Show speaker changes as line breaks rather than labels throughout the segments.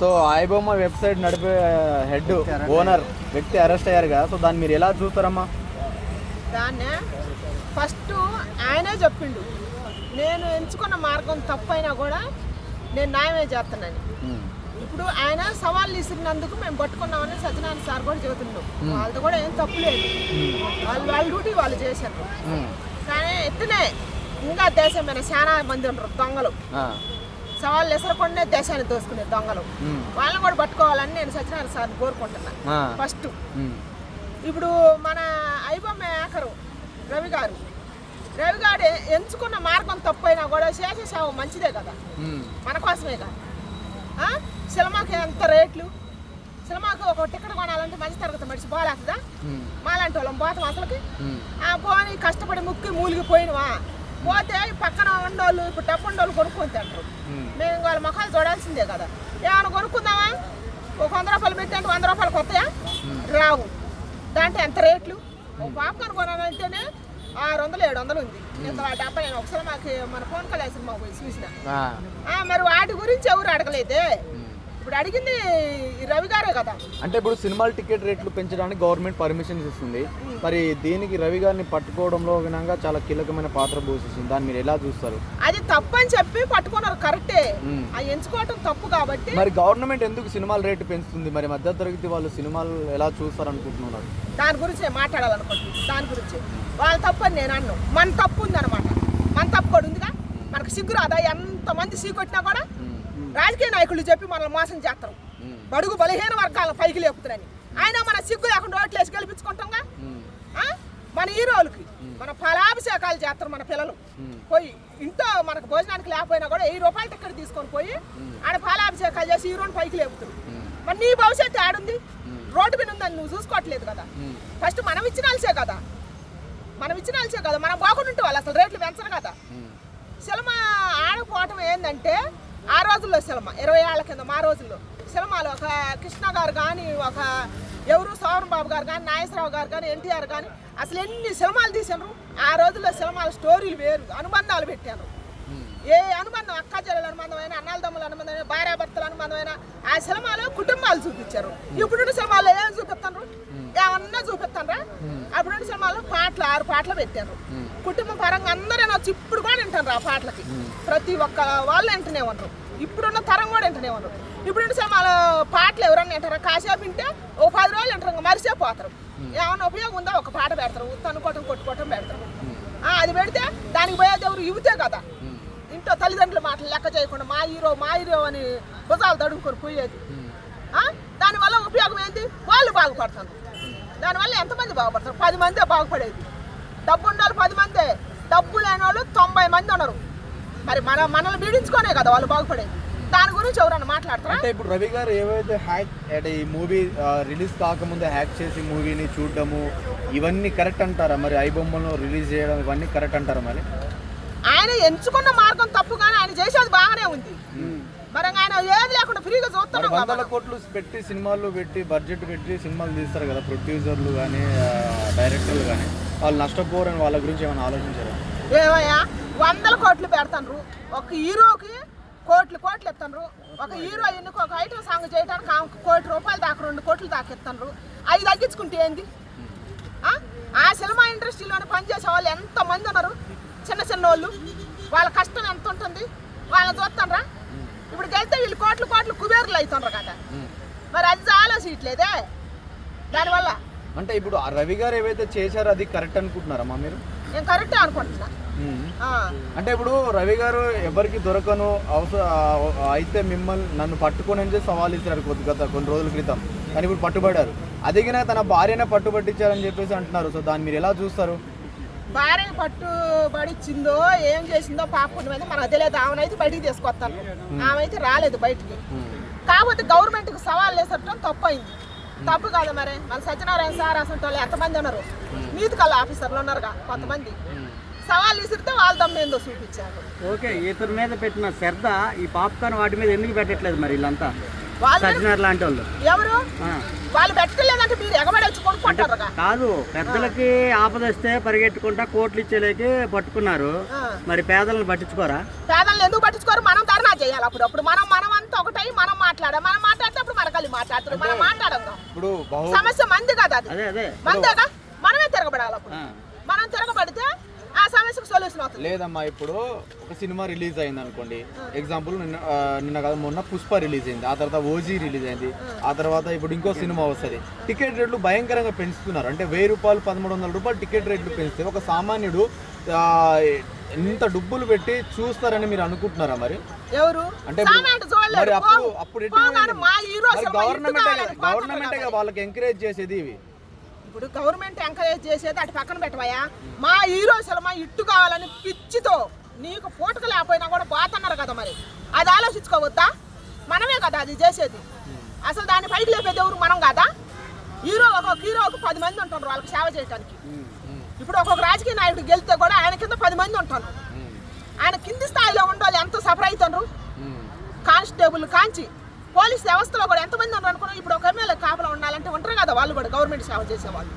So iBomma website నడిపే head owner వ్యక్తి arrest అయ్యారు కదా సో దాన్ని మీరు ఎలా చూస్తారమ్మా?
దాన్నే ఫస్ట్ ఆయనే చెప్పిండు. నేను ఎంచుకున్న మార్గం తప్పైనా కూడా నేను న్యాయమే చేస్తున్నాను
ఉమ్.
ఇప్పుడు ఆయన సవాళ్ళు ఇసిరినందుకు మేము పట్టుకున్నామని సత్యనారాయణ సార్ కూడా చెబుతున్నాం వాళ్ళతో కూడా ఏం తప్పు లేదు. వాళ్ళు వాళ్ళ డ్యూటీ వాళ్ళు చేశారు. కానీ ఎట్టునే ఇంకా దేశం మీద చాలా మంది ఉండరు దొంగలు.
ఆ.
సవాళ్ళు ఎసరకుండానే దేశాన్ని దోసుకునే దొంగలు. వాళ్ళని కూడా పట్టుకోవాలని నేను సత్యనారాయణ సార్ని కోరుకుంటున్నా
ఆ.
ఫస్ట్. ఇప్పుడు మన ఐబొమ్మ ఏకరు రవి గారు రవి గారు ఎంచుకున్న మార్గం తప్పైనా కూడా శేషసేవ మంచిదే కదా. మన కోసమే కదా? సినిమాకి ఎంత రేట్లు సినిమాకి ఒక టికెట్ కొనాలంటే మంచి తరగతి మనిషి
ఉమ్.
మాలాంటి వాళ్ళం పోతాం అసలుకి. ఆ పోని కష్టపడి ముక్కి మూలిగిపోయినవా పోతే పక్కన ఉండోళ్ళు ఇప్పుడు డబ్బు ఉండోళ్ళు కొనుక్కొని తింటారు. మేము. వాళ్ళ ముఖాలు చూడాల్సిందే కదా. ఏమైనా కొనుక్కుందామా? ఒక వంద రూపాయలు పెట్టి అంటే వంద రూపాయలు కొత్తయా? రావు. దాంట్లో ఎంత రేట్లు? ఒక పాప్కార్న్ కొనాలంటేనే ఆరు వందలు ఏడు వందలు ఉంది. ఇంత డెబ్బై నేను ఒకసారి మాకు మన ఫోన్ కల్ సినిమా పోయి చూసిన. మరి వాటి గురించి ఎవరు అడగలేదే? ఇప్పుడు అడిగింది రవి గారే కదా.
అంటే ఇప్పుడు సినిమాల టికెట్ రేట్లు పెంచడానికి గవర్నమెంట్ పర్మిషన్స్ ఇస్తుంది. మరి దీనికి రవి గారిని పట్టుకోవడంలో వినంగా చాలా కీలకమైన పాత్ర పోషిస్తుంది. దాన్ని మీరు ఎలా చూస్తారు?
అది తప్పు అని చెప్పి పట్టుకున్నారు కరెక్టే. అది ఎంచుకోవటం తప్పు కాబట్టి.
మరి గవర్నమెంట్ ఎందుకు సినిమాల రేటు పెంచుతుంది? మరి మధ్య తరగతి వాళ్ళు సినిమాలు ఎలా చూస్తారు అనుకుంటున్నారు
దాని గురించి నేను మాట్లాడాలనుకుంటున్నాను దాని గురించి. వాళ్ళ తప్పు అని నేను అన్ను. మన తప్పు ఉందన్నమాట. మన తప్పు కూడా ఉందిగా. మనకు సిగ్గు రాదా? ఎంతమంది సీకొట్టినా కూడా రాజకీయ నాయకులు చెప్పి మనల్ని మోసం చేస్తారు. బడుగు బలహీన వర్గాల పైకి లేపుతున్నారని ఆయన మన సిగ్గు లేకుండా ఓట్లేసి గెలిపించుకుంటాంగా? మన హీరోలకి మన ఫలాభిషేకాలు చేస్తారు మన పిల్లలు. పోయి ఇంట్లో మనకు భోజనానికి లేకపోయినా కూడా వెయ్యి రూపాయలు టికెట్ తీసుకొని పోయి ఆడ ఫలాభిషేకాలు చేసి హీరోని పైకి లేపుతారు మరి నీ భవిష్యత్తు ఆడుంది? రోడ్డు మీద ఉందని నువ్వు చూసుకోవట్లేదు కదా. ఫస్ట్ మనం ఇచ్చినాల్సే కదా. మనం ఇచ్చినాల్సే కదా. మనం బాగుంటుంటే వాళ్ళు అసలు రేట్లు పెంచరు కదా. సినిమా ఆడకపోవటం ఏంటంటే ఆ రోజుల్లో సినిమా ఇరవై ఏళ్ళ కింద మా రోజుల్లో సినిమాలు ఒక కృష్ణ గారు కానీ ఒక ఎవరు సోమన్ బాబు గారు కానీ నాగేశ్వరరావు గారు కానీ ఎన్టీఆర్ కానీ అసలు ఎన్ని సినిమాలు తీసారు ఆ రోజుల్లో సినిమాల స్టోరీలు వేరు అనుబంధాలు పెట్టాను ఏ అనుబంధం అక్క చెల్లెల అనుబంధమైన అన్నాలదమ్ముల అనుబంధమైన భార్యాభర్తల అనుబంధమైన ఆ సినిమాలో కుటుంబాలు చూపించారు. ఇప్పుడు సినిమాలో ఏం చూపిస్తారు ఏమన్నా చూపిస్తారా అప్పుడు సినిమాలో పాటలు ఆరు పాటలు పెట్టారు. కుటుంబ పరంగా అందరూ వచ్చి ఇప్పుడు వింటారు ఆ పాటలకి. ప్రతి ఒక్క వాళ్ళు వింటూనే ఉంటారు. ఇప్పుడున్న తరం కూడా వింటూనే ఉంటారు. సార్ మన పాటలు ఎవరన్నా వింటారా? కాసేపు వింటే ఓ పది రోజులు వింటారు ఇంకా మరిసే పోతారు. ఏమైనా ఉపయోగం ఉందా? ఒక పాట పెడతారు. తనుకోవటం కొట్టుకోవటం పెడతారు. అది పెడితే దానికి పోయేది ఎవరు? యువతే కదా. ఇంట్లో తల్లిదండ్రుల మాటలు లెక్క చేయకుండా మా హీరో మా హీరో అని భుజాలు తడుముకొని పోయేది. దానివల్ల ఉపయోగం ఏంటి వాళ్ళు బాగుపడతారు. దానివల్ల ఎంతమంది బాగుపడతారు? పది మందే బాగుపడేది. డబ్బు ఉండాలి పది మందే. డబ్బు లేని వాళ్ళు తొంభై మంది ఉన్నారు. మరి మన మనల్ని పీడించుకోనే కదా వాళ్ళు బాగుపడేది. దాని గురించి ఎవరన్నా మాట్లాడతారా?
అంటే ఇప్పుడు రవి గారు ఏవైతే హ్యాక్ అంటే ఈ మూవీ రిలీజ్ కాకముందే హ్యాక్ చేసి మూవీని చూడడము ఇవన్నీ కరెక్ట్ అంటారా? మరి ఐ బొమ్మను రిలీజ్ చేయడం ఇవన్నీ కరెక్ట్ అంటారా మరి?
ఆయన ఎంచుకున్న మార్గం తప్పు కానీ ఆయన చేసేది బాగానే ఉంది. మరి ఆయన ఏది లేకుండా ఫ్రీగా చూస్తున్నాం
వందల. కోట్లు పెట్టి సినిమాలు పెట్టి బడ్జెట్ పెట్టి సినిమాలు తీస్తారు కదా ప్రొడ్యూసర్లు కానీ డైరెక్టర్లు కానీ. వాళ్ళు నష్టపోరని వాళ్ళ గురించి ఏమైనా ఆలోచించారా?
ఏమయ్యా? వందల కోట్లు పెడతాండ్రు ఒక హీరోకి కోట్లు కోట్లు ఇస్తాండ్రు ఒక హీరోయిన్కి ఒక ఐటమ్ సాంగ్ చేయడానికి ఆమెకు కోటి రూపాయలు దాకా రెండు కోట్లు దాకా ఇస్తాండ్రు అవి తగ్గించుకుంటే ఏంది? ఆ? సినిమా ఇండస్ట్రీలోనే పనిచేసే వాళ్ళు ఎంతమంది ఉన్నారు? చిన్న చిన్న వాళ్ళు వాళ్ళ కష్టం ఎంత ఉంటుంది? వాళ్ళని చూస్తాండ్రా ఇప్పుడు గెలితే వీళ్ళు కోట్లు కోట్లు కుబేర్లు అవుతుండ్రు కదా. మరి అది ఆలోచించట్లేదే దానివల్ల
అంటే ఇప్పుడు ఆ రవి గారు ఏవైతే చేశారో అది కరెక్ట్ అనుకుంటున్నారమ్మా మీరు?
నేను కరెక్టే అనుకుంటున్నా. ఆ.
అంటే ఇప్పుడు రవి గారు ఎవరికి దొరకను అవసరం అయితే మిమ్మల్ని నన్ను పట్టుకొని అని చెప్పి సవాల్ ఇచ్చారు కొద్ది గత కొన్ని రోజుల క్రితం. కానీ ఇప్పుడు పట్టుబడారు అదిగిన తన భార్యనే పట్టుబట్టించారని చెప్పేసి అంటున్నారు. సో దాన్ని మీరు ఎలా చూస్తారు?
భార్య పట్టుబడిచ్చిందో ఏం చేసిందో పాపం మీద మనకు తెలియదు. ఆమె అయితే బయటికి తీసుకొస్తాను. ఆమె అయితే రాలేదు బయటికి. కాకపోతే గవర్నమెంట్కి సవాల్ వేసటం తప్పు అయింది తప్పు కాదు మరి. మన సత్యనారాయణ సార్ అసలు వాళ్ళు ఎంతమంది ఉన్నారు? నీతి కళ ఆఫీసర్లు ఉన్నారుగా కొంతమంది. సవాల్ విసిరితే వాళ్ళ దమ్ము ఏందో చూపించారు.
ఓకే ఇతని మీద పెట్టిన శ్రద్ధ ఈ పాప్కార్న్ వాటి మీద ఎందుకు పెట్టట్లేదు మరి వీళ్ళంతా?
వాళ్ళు
సజ్జనార్ లాంటి వాళ్ళు.
ఎవరు. వాళ్ళు మీరు ఎగబడి వచ్చి
కాదు పెద్దలకి ఆపదొస్తే పరిగెట్టుకుంటా కోట్లు ఇచ్చేలేకి పట్టుకున్నారు. మరి పేదలను పట్టించుకోరా?
పేదలను ఎందుకు పట్టించుకోరు? మనం ధర్నా చేయాలి అప్పుడు. అప్పుడు మనం మనం అంతా ఒకటై మనం మాట్లాడాం మనం మాట్లాడినప్పుడు మన కలిసి మాట్లాడుతారు మనం మాట్లాడదాం సమస్య మంది కదా అది.
అదే అదే.
మందేగా? మనమే తిరగబడాలి అప్పుడు
ఆ.
మనం తిరగబడితే ఆ సమస్యకు సొల్యూషన్ అవుతుంది.
లేదమ్మా ఇప్పుడు ఒక సినిమా రిలీజ్ అయింది అనుకోండి ఎగ్జాంపుల్ నిన్న నిన్న కాదు మొన్న పుష్ప రిలీజ్ అయింది. ఆ తర్వాత ఓజీ రిలీజ్ అయింది. ఆ. తర్వాత ఇప్పుడు ఇంకో సినిమా వస్తుంది. టికెట్ రేట్లు భయంకరంగా పెంచుతున్నారు. అంటే వెయ్యి రూపాయలు పదమూడు వందల రూపాయలు టికెట్ రేట్లు పెంచితే ఒక సామాన్యుడు ఇంత డబ్బులు పెట్టి చూస్తారని మీరు అనుకుంటున్నారా మరి?
ఎవరు?
అంటే. మరి అప్పుడు అప్పుడు గవర్నమెంటే గవర్నమెంటే వాళ్ళకి ఎంకరేజ్ చేసేది ఇవి?
ఇప్పుడు గవర్నమెంట్ ఎంకరేజ్ చేసేది అటు పక్కన పెట్టవయ్యా. మా హీరో సినిమా ఇట్టు కావాలని పిచ్చితో నీకు పూటకు లేకపోయినా కూడా పోతున్నారు కదా మరి. అది ఆలోచించుకోవద్దా? మనమే కదా అది చేసేది. అసలు దాన్ని పైకి లేపేది ఎవరు? మనం కదా? హీరో ఒక్కొక్క హీరో ఒక పది మంది ఉంటారు వాళ్ళకి సేవ చేయడానికి ఇప్పుడు ఒక్కొక్క రాజకీయ నాయకుడు గెలిస్తే కూడా ఆయన కింద పది మంది ఉంటారు. ఆయన కింది స్థాయిలో ఉండాలి ఎంత సఫర్ అవుతారు. కానిస్టేబుల్ కాంచి పోలీస్ వ్యవస్థలో కూడా ఎంతమంది ఉన్నారు అనుకున్నా ఇప్పుడు ఒక ఎమ్మెల్యే కాపలా ఉండాలంటే ఉంటారు కదా వాళ్ళు కూడా గవర్నమెంట్ సేవ చేసేవాళ్ళు.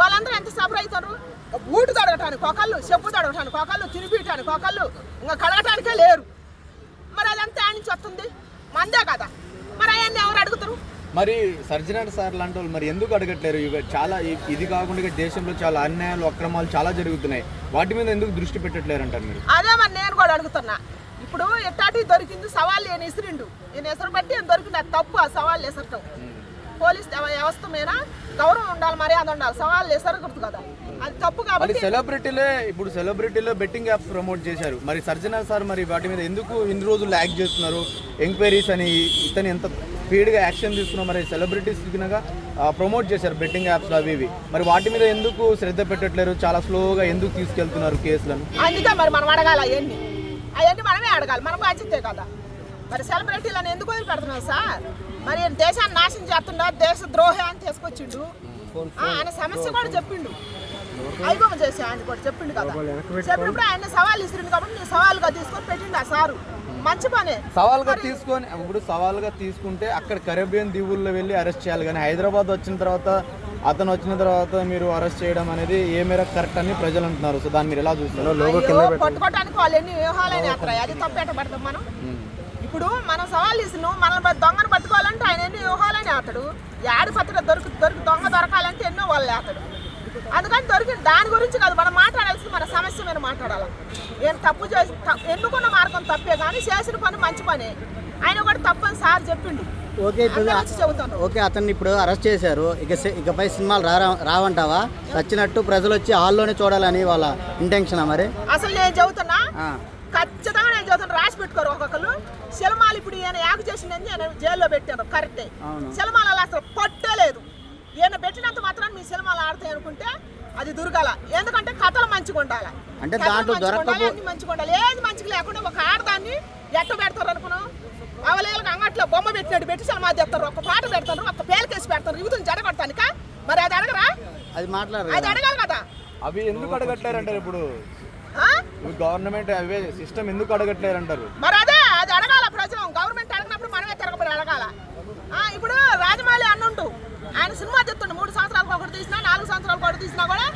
వాళ్ళందరూ ఎంత సఫర్ అవుతారు? బూటు తడగటానికి ఒకళ్ళు చెప్పు తడగటానికి ఒకళ్ళు తిరిగిటానికి ఒకళ్ళు ఇంకా కడగటానికే లేరు. మరి అదంతా ఆయన నుంచి వస్తుంది? మందే కదా. మరి అవన్నీ ఎవరు అడుగుతారు?
మరి సర్జనాడ్ సార్ లాంటి వాళ్ళు మరి ఎందుకు అడగట్లేరు? ఇవి చాలా ఇది కాకుండా దేశంలో చాలా అన్యాయాలు అక్రమాలు చాలా జరుగుతున్నాయి. వాటి మీద ఎందుకు దృష్టి పెట్టట్లేరు అంటారు మీరు?
అదే మరి నేను కూడా అడుగుతున్నా. ఇప్పుడు ఎట్టాటి దొరికింది సవాళ్ళు ఈయన ఇసిరిండు. ఈయన ఎసరు బట్టి దొరికింది? అది తప్పు ఆ సవాళ్ళు ఎసరటం పోలీస్ వ్యవ- వ్యవస్థ మీద గౌరవం ఉండాలి మర్యాద ఉండాలి. సవాళ్ళు ఎసరకూడదు కదా.
మరి
కాబట్టి
సెలబ్రిటీలే ఇప్పుడు సెలబ్రిటీలో బెట్టింగ్ యాప్స్ ప్రమోట్ చేశారు. మరి సర్జనా సార్ మరి వాటి మీద ఎందుకు ఇన్ని రోజులు యాక్ట్ చేస్తున్నారు? ఎంక్వైరీస్ అని ఇతను ఎంత స్పీడ్గా యాక్షన్ తీసుకున్నా మరి సెలబ్రిటీస్ కనుక ప్రమోట్ చేశారు బెట్టింగ్ యాప్స్ అవి ఇవి. మరి వాటి మీద ఎందుకు శ్రద్ధ పెట్టట్లేరు? చాలా స్లోగా ఎందుకు తీసుకెళ్తున్నారు కేసులను?
అందుకే మరి మనం అడగాలి అవన్నీ. అవన్నీ మనమే అడగాలి. మన బాధ్యతే కదా. మరి సెలబ్రిటీలను ఎందుకు వదిలిపెడుతున్నాం సార్? మరి దేశాన్ని నాశనం చేస్తుండ దేశ ద్రోహి అని తీసుకొచ్చిండు ఆయన సమస్య కూడా చెప్పిండు. అయిపోమ చేసి ఆయన కూడా చెప్పిండు కదా. చెప్పినప్పుడు ఆయన సవాల్ ఇస్తుంది కాబట్టి నేను సవాల్గా తీసుకొని పెట్టిండు ఆ సారు. మంచి పనే.
సవాల్గా తీసుకొని ఇప్పుడు సవాల్గా తీసుకుంటే అక్కడ కరేబియన్ దీవుల్లో వెళ్ళి అరెస్ట్ చేయాలి కానీ హైదరాబాద్ వచ్చిన తర్వాత అతను వచ్చిన తర్వాత మీరు అరెస్ట్ చేయడం అనేది ఏ మేరకు కరెక్ట్ అని ప్రజలు అంటున్నారు. సో దాన్ని మీరు ఎలా చూస్తారు?
అయ్యో, పట్టుకోవటానికి వాళ్ళు ఎన్ని వ్యూహాలైన వేస్తాయి అది తప్పేట పడతాం మనం? ఇప్పుడు మనం సవాల్ ఇస్తున్నాం మనల్ని దొంగను పట్టుకోవాలంటే ఆయన ఎన్ని వ్యూహాలని అతడు యాడి పత్రిక దొరికి దొరికి దొంగ దొరకాలంటే ఎన్నో వాళ్ళు అతడు అందుకని దొరికి దాని గురించి కాదు మనం మాట్లాడాల్సింది మన సమస్య మీద మాట్లాడాలి? ఏం తప్పు చేసి ఎన్నుకున్న మార్గం తప్పే కానీ చేసిన పని మంచి పనే. ఆయన కూడా తప్పని సార్ చెప్పిండు.
ఓకే ఇప్పుడు ఓకే అతన్ని ఇప్పుడు అరెస్ట్ చేశారు. ఇక ఇకపై సినిమాలు రా రావంటావా? వచ్చినట్టు ప్రజలు వచ్చి హాల్లోనే చూడాలని వాళ్ళ ఇంటెన్షనా మరి?
అసలు నేను చెబుతున్నా
ఆ.
ఖచ్చితంగా నేను చదువుతాను రాసి పెట్టుకోరు ఒక్కొక్కరు సినిమాలు ఇప్పుడు ఈయన యాక్ చేసిందని నేను జైల్లో పెట్టాను కరెక్టే. సినిమాలు అసలు పట్టే లేదు. ఈయన పెట్టినంత మాత్రం మీ సినిమాలు ఆడతాయి అనుకుంటే అది దుర్గాల. ఎందుకంటే కథలు మంచిగా ఉండాలి.
అంటే దాంట్లో
అన్ని మంచిగా ఉండాలి. ఏది మంచిగా లేకుండా ఒక ఆడదాన్ని ఎట్ట పెడతారు అనుకున్నాం అవలేలకు అంగట్లో బొమ్మ పెట్టినట్టు పెట్టి సినిమా తెస్తారు. ఒక పాట పెడతారు ఒక పేలకేసి పెడతారు. యువతను జడగొడతానిక మరి అది అడగరా?
అది మాట్లాడరు
అది అడగాలి కదా.
అవి ఎందుకు అడగట్లేరు అంటారు ఇప్పుడు?
ఆ?
గవర్నమెంట్ అవే సిస్టమ్ ఎందుకు అడగట్లేరు అంటారు
మరి అదే అది అడగాల ప్రజలు గవర్నమెంట్ అడిగినప్పుడు మనమే తిరగబడి అడగాల ఆ, ఇప్పుడు రాజమౌళి అన్నుండు ఆయన సినిమా చెప్తుండు మూడు సంవత్సరాలకు ఒకటి తీసినా నాలుగు సంవత్సరాలకు ఒకటి తీసినా కూడా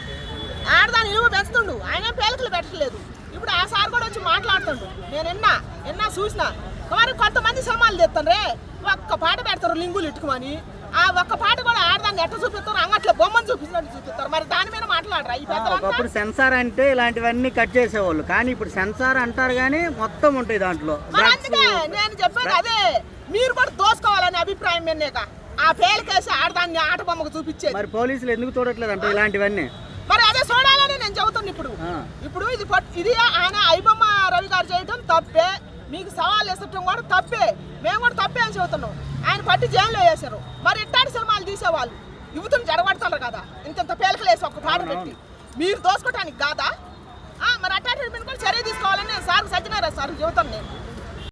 ఆడదాని ఇలువ పెంచుతుండు. ఆయన పేలికలు పెట్టలేదు ఇప్పుడు ఆ సార్ కూడా వచ్చి మాట్లాడుతుండు. నేను విన్నా విన్నా చూసిన మరి కొంతమంది సినిమాలు తెస్తారే ఒక్క పాట పెడతారు లింగులు ఇట్టుకోమని. ఆ ఒక్క పాట కూడా ఆడదాన్ని ఎట్ట చూపిస్తారు? అంగట్లో బొమ్మను చూపించినట్టు చూపిస్తారు. మరి దాని మీద మాట్లాడరా? ఈ
ఒకప్పుడు సెన్సార్ అంటే ఇలాంటివన్నీ కట్ చేసేవాళ్ళు. కానీ ఇప్పుడు సెన్సార్ అంటారు కానీ మొత్తం ఉంటాయి దాంట్లో.
నేను చెప్పేది అదే. మీరు కూడా దోసుకోవాలనే అభిప్రాయం విన్నాక ఆ పేలకేసి ఆడదాన్ని ఆట బొమ్మకు చూపించేది.
మరి పోలీసులు ఎందుకు చూడట్లేదు అంటే ఇలాంటివన్నీ?
మరి అదే చూడాలని నేను చెబుతాను ఇప్పుడు. ఇప్పుడు ఇది ఇది ఆయన ఐబొమ్మ రవి గారు చేయటం తప్పే. మీకు సవాల్ వేసటం కూడా తప్పే. మేము కూడా తప్పే అని చెబుతున్నాం. ఆయన పట్టి జైల్లో వేశారు. మరి ఇట్టాంటి సినిమాలు తీసేవాళ్ళు. యువతను జడగొడతారు కదా. ఇంత పేలకలు వేసి ఒక పాట పెట్టి. మీరు దోసుకోవటానికి కాదా? మరి అట్టాంటి మీద కూడా చర్య తీసుకోవాలని నేను సార్ సజ్జనారా సార్ చెబుతాను నేను.